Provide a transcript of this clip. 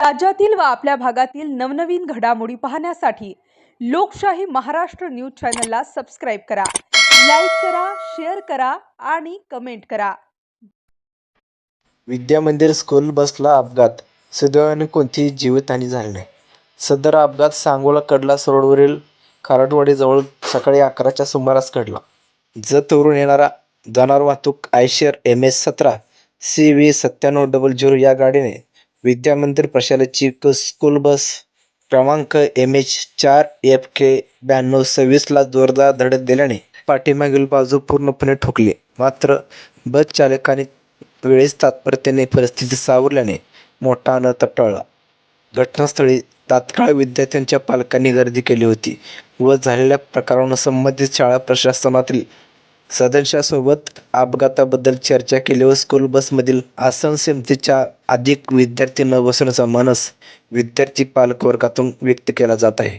राज्यातील व आपल्या भागातील नवनवीन घडामोडी पाहण्यासाठी लोकशाही महाराष्ट्र न्यूज चॅनलला सबस्क्राईब करा लाईक करा शेअर करा आणि कमेंट करा. विद्या मंदिर स्कूल बसला अपघात. सुदैवाने कोणतीही जीवितहानी झाली नाही. सदर अपघात सांगोला कडलास रोडवरील खारटवाडीजवळ सकाळी अकराच्या सुमारास घडला. जतवरून येणारा जाणार वाहतूक आयशर एम एस सतरा सी व्ही सत्त्याण्णव डबल झिरो या गाडीने विद्यामंदिर प्रशालेची स्कूल बस क्रमांक एम एच चार एफ के ब्याण्णव सव्वीसला जोरदार धडक दिल्याने पाठीमागील बाजू पूर्णपणे ठोकली. मात्र बस चालकाने वेळेस तात्परतेने परिस्थिती सावरल्याने मोठा अनर्थ टळला घटनास्थळी तात्काळ विद्यार्थ्यांच्या पालकांनी गर्दी केली होती व झालेल्या प्रकारानं संबंधित शाळा प्रशासनातील सदस्यासोबत अपघाताबद्दल चर्चा केली व स्कूल बसमधील आसन क्षमतेच्या अधिक विद्यार्थी न बसण्याचा मानस विद्यार्थी पालक वर्गातून व्यक्त केला जात आहे.